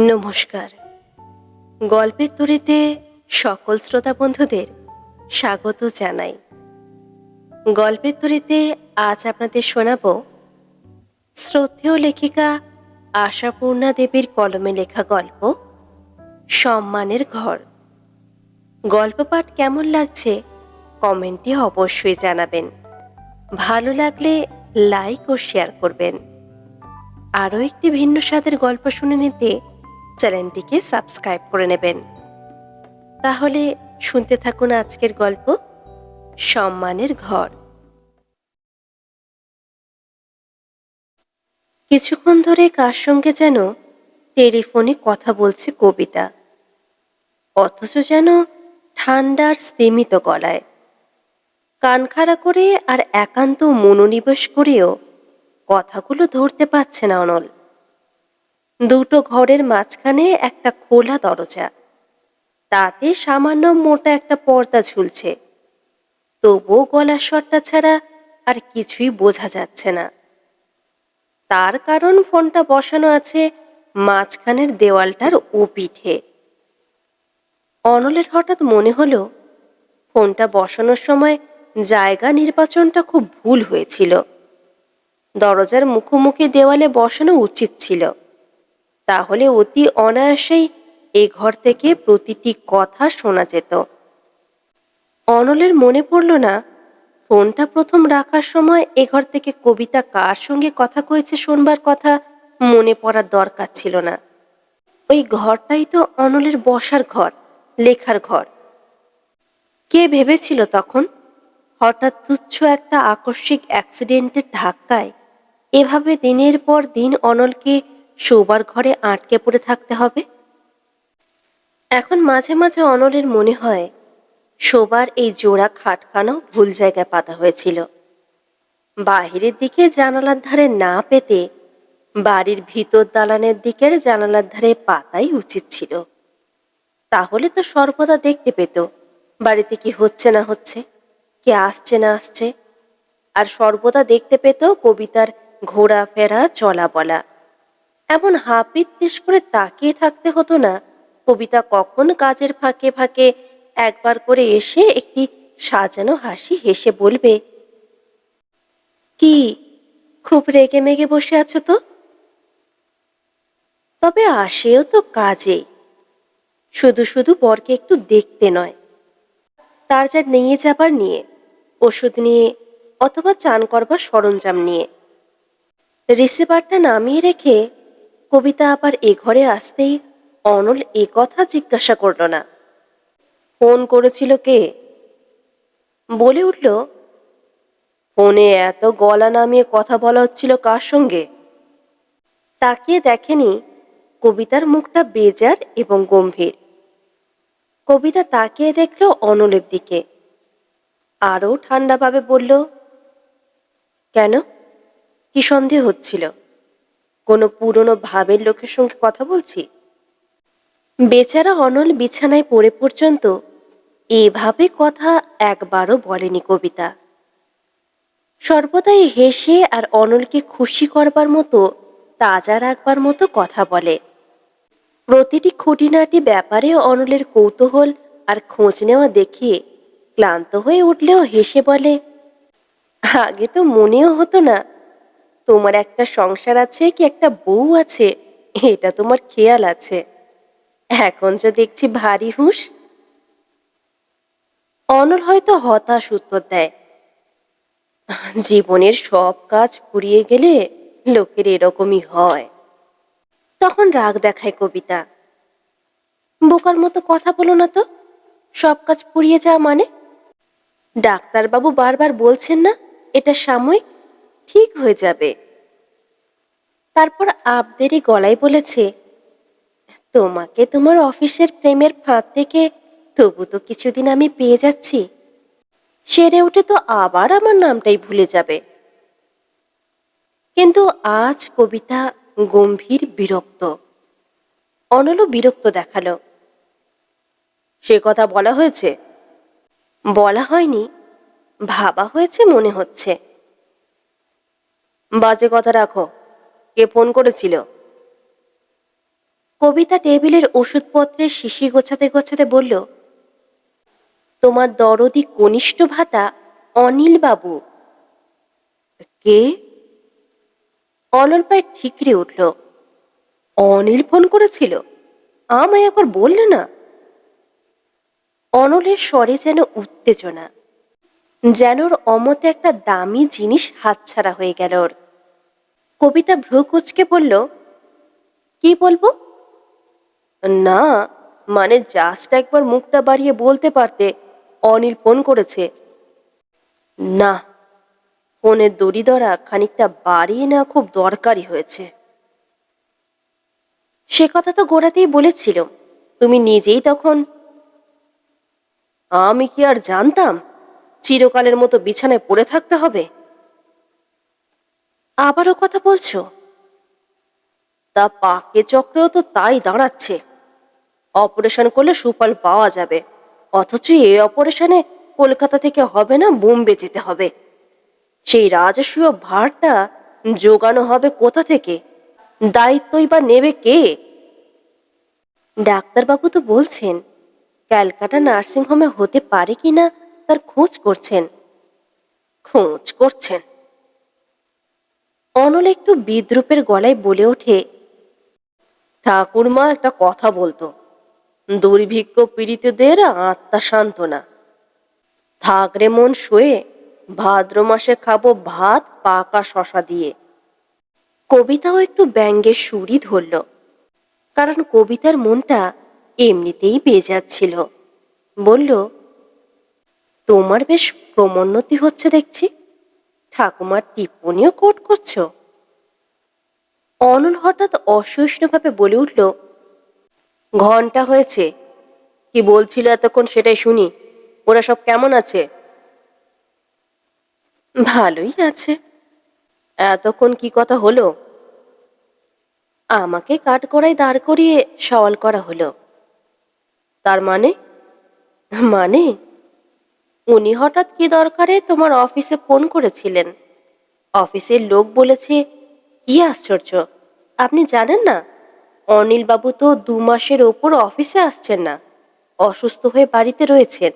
নমস্কার। গল্পের তরিতে সকল শ্রোতা বন্ধুদের স্বাগত জানাই। গল্পের তরিতে আজ আপনাদের শোনাব শ্রদ্ধেয় লেখিকা আশাপূর্ণা দেবীর কলমে লেখা গল্প, সম্মানের ঘর। গল্প পাঠ কেমন লাগছে কমেন্টে অবশ্যই জানাবেন। ভালো লাগলে লাইক ও শেয়ার করবেন। আরও একটি ভিন্ন স্বাদের গল্প শুনে নিতে চ্যানেলটিকে সাবস্ক্রাইব করে নেবেন। তাহলে শুনতে থাকুন আজকের গল্প, সম্মানের ঘর। কিছুক্ষণ ধরে কার সঙ্গে যেন টেলিফোনে কথা বলছে কবিতা, অথচ যেন ঠান্ডার স্তিমিত গলায়। কান খাড়া করে আর একান্ত মনোনিবেশ করেও কথাগুলো ধরতে পারছে না অনল। দুটো ঘরের মাঝখানে একটা খোলা দরজা। তাতে সামান্য মোটা একটা পর্দা ঝুলছে। তবুও গলার স্বরটা ছাড়া আর কিছুই বোঝা যাচ্ছে না। তার কারণ ফোনটা বসানো আছে মাঝখানের দেওয়ালটার ও পিঠে অনলের হঠাৎ মনে হলো, ফোনটা বসানোর সময় জায়গা নির্বাচনটা খুব ভুল হয়েছিল। দরজার মুখোমুখি দেওয়ালে বসানো উচিত ছিল। তাহলে অতি অনায়াসেই এ ঘর থেকে প্রতিটি কথা শোনা যেত। অনলের মনে পড়ল না, ফোনটা প্রথম রাখার সময় এ ঘর থেকে কবিতা কার সঙ্গে কথা কয়েছে শোনবার কথা মনে পড়ার দরকার ছিল না। ওই ঘরটাই তো অনলের বসার ঘর, লেখার ঘর। কে ভেবেছিল তখন? হঠাৎ তুচ্ছ একটা আকস্মিক অ্যাক্সিডেন্টের ধাক্কায়। এভাবে দিনের পর দিন অনলকে শোবার ঘরে আটকে পড়ে থাকতে হবে। এখন মাঝে মাঝে অনলের মনে হয়, শোবার এই জোড়া খাটখানাও ভুল জায়গায় পাতা হয়েছিল। বাহিরের দিকে জানালার ধারে না পেতে বাড়ির ভিতর দালানের দিকের জানালার ধারে পাতাই উচিত ছিল। তাহলে তো সর্বদা দেখতে পেত, বাড়িতে কি হচ্ছে না হচ্ছে, কে আসছে না আসছে। আর সর্বদা দেখতে পেত কবিতার ঘোরাফেরা চলা বলা এমন হাপিত্তিস করে তাকিয়ে থাকতে হতো না। কবিতা কখন কাজের ফাঁকে ফাঁকে একবার করে এসে একটি সাজানো হাসি হেসে বলবে, কি, খুব রেগে মেগে বসে আছো তো? তবে আসেও তো কাজে। শুধু শুধু বরকে একটু দেখতে নয়। তার যা নিয়ে যাবার নিয়ে, ওষুধ নিয়ে অথবা চান করবার সরঞ্জাম নিয়ে। রিসিভারটা নামিয়ে রেখে কবিতা আবার এ ঘরে আসতেই অনল এ কথা জিজ্ঞাসা করল না। ফোন করেছিল কে? বলে উঠল, ফোনে এত গলা নামিয়ে কথা বলা হচ্ছিল কার সঙ্গে? তাকিয়ে দেখেনি কবিতার মুখটা বেজার এবং গম্ভীর। কবিতা তাকিয়ে দেখল অনলের দিকে। আরও ঠান্ডাভাবে বলল, কেন? কি সন্দেহ হচ্ছিল? কোনো পুরনো ভাবের লোকের সঙ্গে কথা বলছি? বেচারা অনল বিছানায় পড়ে পর্যন্ত এভাবে কথা একবারও বলেনি কবিতা। সর্বদাই হেসে আর অনলকে খুশি করবার মতো, তাজা রাখবার মতো কথা বলে। প্রতিটি খুঁটিনাটি ব্যাপারে অনলের কৌতূহল আর খোঁজ নেওয়া দেখিয়ে ক্লান্ত হয়ে উঠলেও হেসে বলে, আগে তো মনেও হতো না তোমার একটা সংসার আছে কি একটা বউ আছে? এটা তোমার খেয়াল আছে। এখন যে দেখছি ভারী হুঁশ। অনল হয়তো হতাশ উত্তর দেয়। জীবনের সব কাজ ফুরিয়ে গেলে লোকের এরকমই হয়। তখন রাগ দেখায় কবিতা। বোকার মতো কথা বলো না তো। সব কাজ ফুরিয়ে যাওয়া মানে? ডাক্তারবাবু বারবার বলছেন না, এটা সাময়িক? ঠিক হয়ে যাবে। তারপর আবদেরই গলায় বলেছে, তোমাকে তোমার অফিসের প্রেমের ফাঁদ থেকে তবু তো কিছুদিন আমি পেয়ে যাচ্ছি। সেরে উঠে তো আবার আমার নামটাই ভুলে যাবে। কিন্তু আজ কবিতা গম্ভীর বিরক্ত। অনলও বিরক্ত দেখাল। সে কথা বলা হয়েছে? বলা হয়নি। ভাবা হয়েছে মনে হচ্ছে। বাজে কথা রাখো। কে ফোন করেছিল? কবিতা টেবিলের ওষুধপত্রের শিশি গোছাতে গোছাতে বলল, তোমার দরদি কনিষ্ঠ ভাতা অনিল বাবু। কে? অনল প্রায় ঠিকরে উঠল, অনিল ফোন করেছিল? আমায় একবার বললে না? অনলের স্বরে যেন উত্তেজনা, যেন ওর অমতে একটা দামি জিনিস হাতছাড়া হয়ে গেল ওর। কবিতা ভ্রু কুচকে বলল, কি বলব? না মানে জাস্ট একবার মুখটা বাড়িয়ে বলতে পারতে অনিল ফোন করেছে। না, ফোনের দড়ি ধরা খানিকটা বাড়িয়ে নেওয়া খুব দরকারি হয়েছে। সে কথা তো গোড়াতেই বলেছিল, তুমি নিজেই তখন? আমি কি আর জানতাম? চিরকালের মতো বিছানায় পড়ে থাকতে হবে? আবারও কথা বলছো? তা পাকে চক্রেও তো তাই দাঁড়াচ্ছে। অপারেশন করলে সুফল পাওয়া যাবে। অথচ এই অপারেশনে কলকাতা থেকে হবে না, বোম্বে যেতে হবে। সেই রাজস্বীয় ভারটা জোগানো হবে কোথা থেকে? দায়িত্বই বা নেবে কে? ডাক্তারবাবু তো বলছেন, ক্যালকাটা নার্সিংহোমে হতে পারে কি না তার খোঁজ করছেন। খোঁজ করছেন। অনল একটু বিদ্রুপের গলায় বলে ওঠে, ঠাকুরমা, একটা কথা বলতো। দুর্ভিক্ষ পীড়িতদের আত্মা সান্ত্বনা থাকরে মন শুয়ে, ভাদ্র মাসে খাব ভাত, পাকা শশা দিয়ে। কবিতাও একটু ব্যঙ্গের সুরই ধরল, কারণ কবিতার মনটা এমনিতেই বেজাচ্ছিল বলল, তোমার বেশ ক্রমোন্নতি হচ্ছে দেখছি। ঠাকুমার টিপ্পনিও কোট করছ? অনল হঠাৎ অসহিষ্ণুভাবে বলে উঠল, ঘণ্টা হয়েছে। কি বলছিল এতক্ষণ সেটাই শুনি। ওরা সব কেমন আছে? ভালোই আছে। এতক্ষণ কি কথা হলো? আমাকে কাঠগড়ায় দাঁড় করিয়ে সওয়াল করা হলো। তার মানে? মানে? উনি হঠাৎ কি দরকারে তোমার অফিসে ফোন করেছিলেন? অফিসের লোক বলেছে, কি আশ্চর্য, আপনি জানেন না? অনিল বাবু তো দু মাসের ওপর অফিসে আসছেন না, অসুস্থ হয়ে বাড়িতে রয়েছেন।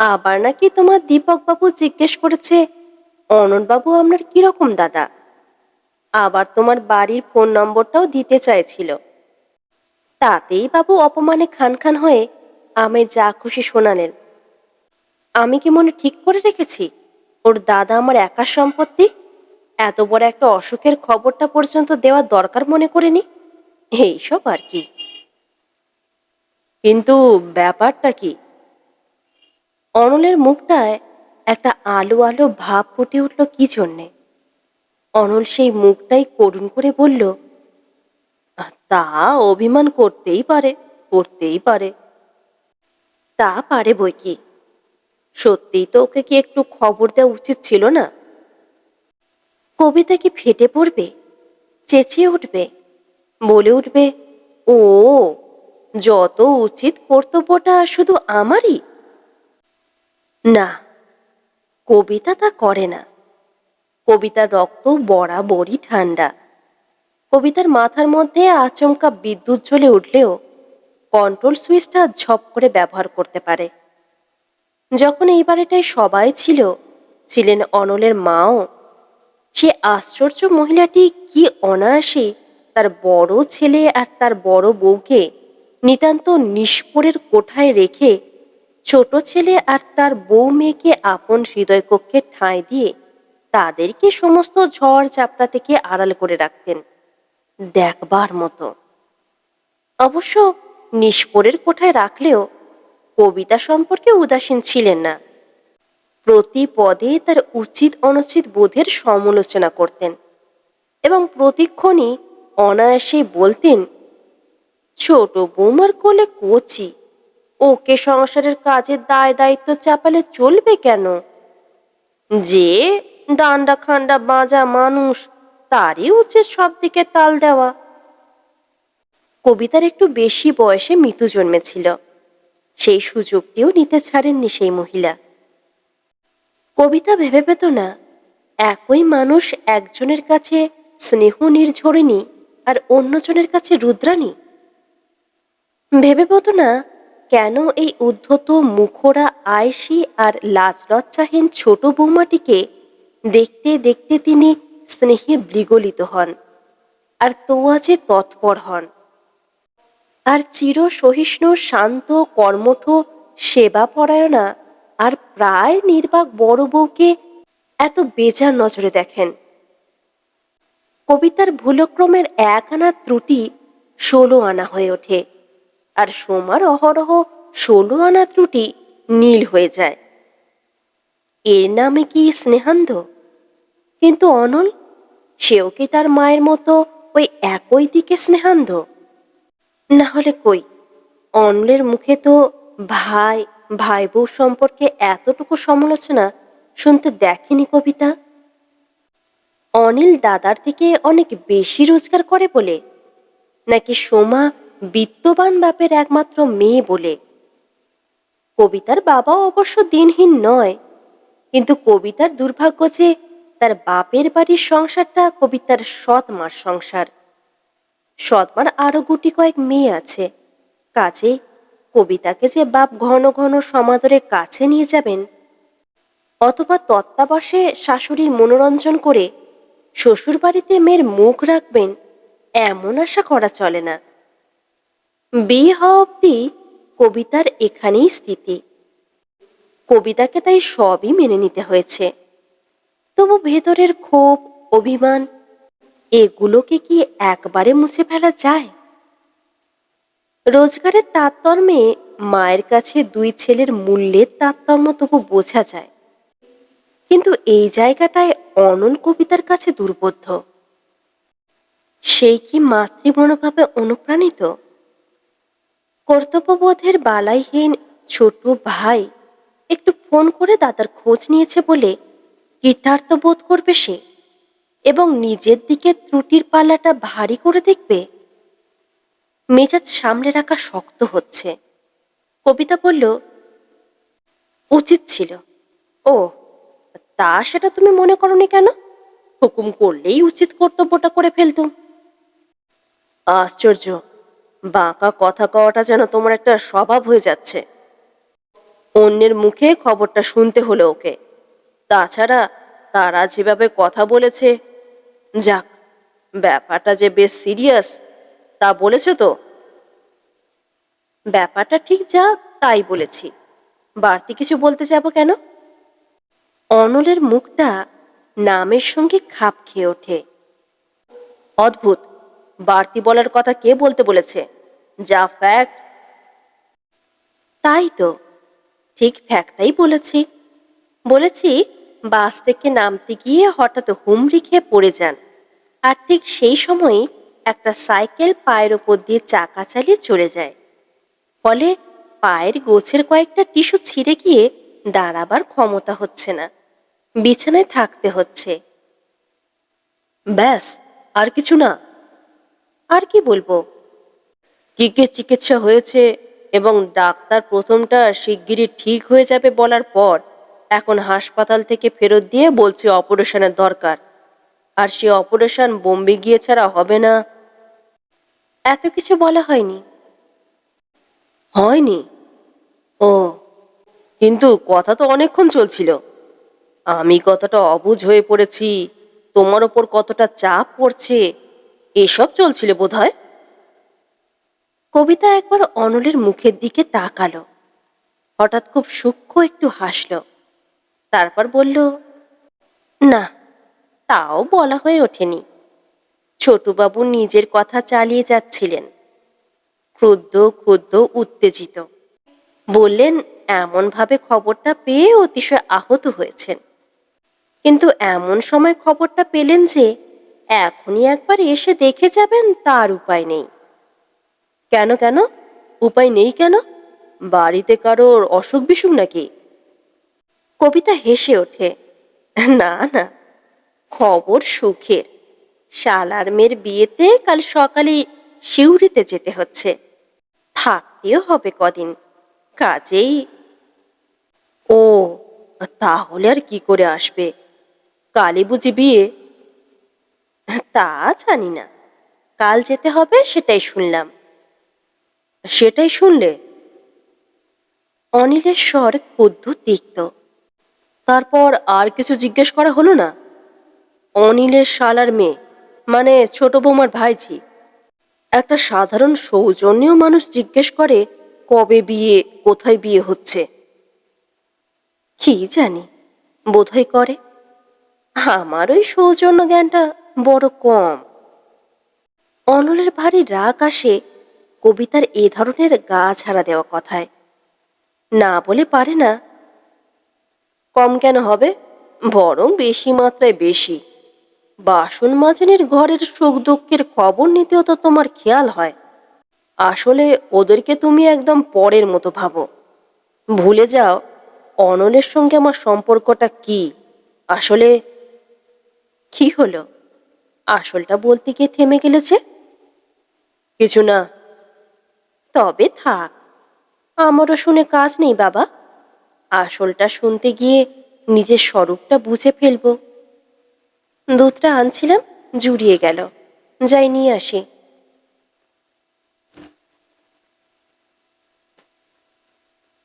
আবার নাকি তোমার দীপক বাবু জিজ্ঞেস করেছে অনলবাবু আপনার কীরকম দাদা? আবার তোমার বাড়ির ফোন নম্বরটাও দিতে চাইছিল। তাতেই বাবু অপমানে খান খান হয়ে আমায় যা খুশি শোনালেন। আমি কি মনে ঠিক করে রেখেছি? ওর দাদা আমার একার সম্পত্তি? এত বড় একটা অসুখের খবরটা পর্যন্ত দেওয়ার দরকার মনে করিনি? এইসব আর কি। কিন্তু ব্যাপারটা কি? অনলের মুখটায় একটা আলো আলো ভাব ফুটে উঠল কি জন্যে? অনল সেই মুখটাই করুণ করে বলল, তা অভিমান করতেই পারে করতেই পারে। তা পারে বই কি? সত্যিই তো ওকে কি একটু খবর দেওয়া উচিত ছিল না? কবিতা কি ফেটে পড়বে? চেঁচিয়ে উঠবে? বলে উঠবে, ও, যত উচিত কর্তব্যটা শুধু আমারই? না, কবিতা তা করে না। কবিতার রক্ত বরাবরই ঠান্ডা। কবিতার মাথার মধ্যে আচমকা বিদ্যুৎ জ্বলে উঠলেও কন্ট্রোল সুইচটা ঝপ করে ব্যবহার করতে পারে। যখন এই বাড়িটায় সবাই ছিল, ছিলেন অনলের মাও, সে আশ্চর্য মহিলাটি কি অনায়াসে তার বড় ছেলে আর তার বড় বউকে নিতান্ত নিষ্পরের কোঠায় রেখে ছোট ছেলে আর তার বউ মেয়েকে আপন হৃদয় কক্ষে ঠাঁই দিয়ে তাদেরকে সমস্ত ঝড় চাপটা থেকে আড়াল করে রাখতেন, দেখবার মতো। অবশ্য নিষ্পরের কোঠায় রাখলেও কবিতা সম্পর্কে উদাসীন ছিলেন না। প্রতি পদে তার উচিত অনুচিত বোধের সমালোচনা করতেন এবং প্রতিক্ষণই অনায়াসে বলতেন, ছোট বৌমার কোলে কচি, ওকে সংসারের কাজের দায় দায়িত্ব চাপালে চলবে কেন? যে ডান্ডা খান্ডা বাঁজা মানুষ, তারই উচিত সব দিকে তাল দেওয়া। কবিতার একটু বেশি বয়সে মৃত্যু জন্মেছিল। সেই সুযোগটিও নিতে ছাড়েননি সেই মহিলা। কবিতা ভেবে পেত না, একই মানুষ একজনের কাছে স্নেহ নির্ঝরিণী আর অন্যজনের কাছে রুদ্রাণী। ভেবে বতো না, কেন এই উদ্ধত মুখোরা আয়সী আর লাজ লজ্জাহীন ছোট বৌমাটিকে দেখতে দেখতে তিনি স্নেহে বিগলিত হন আর তোয়াজে তৎপর হন। আর চির সহিষ্ণু শান্ত, কর্মঠ সেবা পরায়ণা আর প্রায় নির্বাক বড় বউকে এত বেজার নজরে দেখেন। কবিতার ভুলক্রমের এক আনা ত্রুটি ষোলো আনা হয়ে ওঠে। আর সোমার অহরহ ষোলো আনা ত্রুটি নীল হয়ে যায়। এর নামে কি স্নেহান্ধ? কিন্তু অনল সেও কি তার মায়ের মতো ওই একই দিকে স্নেহান্ধ? না হলে কই? অনলের মুখে তো ভাই ভাই বউ সম্পর্কে এতটুকু সমালোচনা শুনতে দেখেনি কবিতা? অনিল দাদার থেকে অনেক বেশি রোজগার করে বলে, নাকি সোমা বিত্তবান বাপের একমাত্র মেয়ে বলে? কবিতার বাবাও অবশ্য দিনহীন নয়, কিন্তু কবিতার দুর্ভাগ্য যে তার বাপের বাড়ির সংসারটা কবিতার সৎ মার সংসার। সৎমার আরও গুটি কয়েক মেয়ে আছে। কাজে কবিতাকে যে বাপ ঘন ঘন সমাদরে কাছে নিয়ে যাবেন, অথবা তত্ত্বাবশে শাশুড়ির মনোরঞ্জন করে শ্বশুর বাড়িতে মেয়ের মুখ রাখবেন, এমন আশা করা চলে না। বিয়ে হওয়া অব্দি কবিতার এখানেই স্থিতি। কবিতাকে তাই সবই মেনে নিতে হয়েছে। তবু ভেতরের ক্ষোভ, অভিমান এগুলোকে কি একবারে মুছে ফেলা যায়? রোজগারের তারতম্যে মায়ের কাছে দুই ছেলের মূল্যের তারতম্য তবু বোঝা যায়। কিন্তু এই জায়গাটায় অনল কবিতার কাছে দুর্বোধ্য। সেই কি মাতৃমনোভাবে অনুপ্রাণিত? কর্তব্যবোধের বালাইহীন ছোট ভাই একটু ফোন করে দাদার খোঁজ নিয়েছে বলে কৃতার্থ বোধ করবে সে। এবং নিজের দিকে ত্রুটির পাল্লাটা ভারী করে দেখবে। মেজাজ সামনে রাখা শক্ত হচ্ছে। কবিতা বলল, উচিত ছিল। ও, তা সেটা তুমি মনে করনি কেন? হুকুম করলেই উচিত কর্তব্যটা করে ফেলতুম। আশ্চর্য, বাঁকা কথা কওয়াটা যেন তোমার একটা স্বভাব হয়ে যাচ্ছে। অন্যের মুখে খবরটা শুনতে হলো ওকে। তাছাড়া তারা যেভাবে কথা বলেছে যাক, ব্যাপারটা যে বেশ সিরিয়াস তা বলেছ তো? ব্যাপারটা ঠিক যা তাই বলেছি। বাড়তি কিছু বলতে যাব কেন? অনলের মুখটা নামের সঙ্গে খাপ খেয়ে ওঠে। অদ্ভুত, বাড়তি বলার কথা কে বলতে বলেছে? যা ফ্যাক্ট তাই তো, ঠিক ফ্যাক্টটাই বলেছি। বলেছি, বাস থেকে নামতে গিয়ে হঠাৎ হুমড়ি খেয়ে পড়ে যান। আর ঠিক সেই সময়ই একটা সাইকেল পায়ের ওপর দিয়ে চাকা চালিয়ে চলে যায়। ফলে পায়ের গোছের কয়েকটা টিস্যু ছিঁড়ে গিয়ে দাঁড়াবার ক্ষমতা হচ্ছে না। বিছানায় থাকতে হচ্ছে। ব্যাস, আর কিছু না। আর কি বলব? কি কি চিকিৎসা হয়েছে এবং ডাক্তার প্রথমটা শিগগিরই ঠিক হয়ে যাবে বলার পর এখন হাসপাতাল থেকে ফেরত দিয়ে বলছে অপারেশনের দরকার। আর সে অপারেশন বোম্বে গিয়ে ছাড়া হবে না। এত কিছু বলা হয়নি। হয়নি? ও, কিন্তু কথা তো অনেকক্ষণ চলছিল। আমি কতটা অবুঝ হয়ে পড়েছি, তোমার ওপর কতটা চাপ পড়ছে, এসব চলছিল বোধহয়। কবিতা একবার অনলের মুখের দিকে তাকালো। হঠাৎ খুব সূক্ষ্ম একটু হাসল। তারপর বলল, না তাও বলা হয়ে ওঠেনি। ছোটবাবু নিজের কথা চালিয়ে যাচ্ছিলেন। ক্রুদ্ধ ক্ষুদ্ধ উত্তেজিত। বললেন, এমনভাবে খবরটা পেয়ে অতিশয় আহত হয়েছেন। কিন্তু এমন সময় খবরটা পেলেন যে, এখনই একবার এসে দেখে যাবেন তার উপায় নেই। কেন কেন? উপায় নেই কেন? বাড়িতে কারোর অসুখ বিসুখ নাকি? কবিতা হেসে ওঠে। না না খবর সুখের শালার মেয়ের বিয়েতে কাল সকালে শিউরিতে যেতে হচ্ছে। থাকতেও হবে কদিন। কাজেই ও, তাহলে আর কি করে আসবে? কালী বুঝি বিয়ে? তা জানি না। কাল যেতে হবে সেটাই শুনলাম। সেটাই শুনলে? অনিলের স্বর ক্ষুদ্ধ তিক্ত। তারপর আর কিছু জিজ্ঞেস করা হলো না? অনিলের শালার মেয়ে মানে ছোট বৌমার ভাইঝি। একটা সাধারণ সৌজন্যেও মানুষ জিজ্ঞেস করে, কবে বিয়ে, কোথায় বিয়ে হচ্ছে? কি জানি, বোধহয় করে। আমার ওই সৌজন্য জ্ঞানটা বড় কম। অনলের ভারী রাগ আসে কবিতার এ ধরনের গা ছাড়া দেওয়া কথায়। না বলে পারে না। কম কেন হবে? বরং বেশি মাত্রায় বেশি। বাসন মাজনের ঘরের সুখ দুঃখের খবর নিতেও তো তোমার খেয়াল হয়। আসলে ওদেরকে তুমি একদম পরের মতো ভাবো। ভুলে যাও, অনলের সঙ্গে আমার সম্পর্কটা কি? আসলে কি হলো? আসলটা বলতে গিয়ে থেমে গেলেছে কিছু না। তবে থাক, আমারও শুনে কাজ নেই বাবা। আসলটা শুনতে গিয়ে নিজের স্বরূপটা বুঝে ফেলব। দুধটা আনছিলাম, জুড়িয়ে গেল। যাই নিয়ে আসি।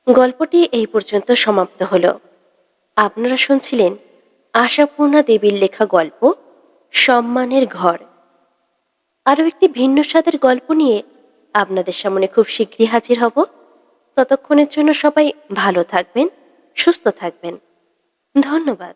গল্পটি এই পর্যন্ত সমাপ্ত হলো। আপনারা শুনছিলেন আশাপূর্ণা দেবীর লেখা গল্প, সম্মানের ঘর। আরও একটি ভিন্ন স্বাদের গল্প নিয়ে আপনাদের সামনে খুব শীঘ্রই হাজির হব। ততক্ষণের জন্য সবাই ভালো থাকবেন, সুস্থ থাকবেন। ধন্যবাদ।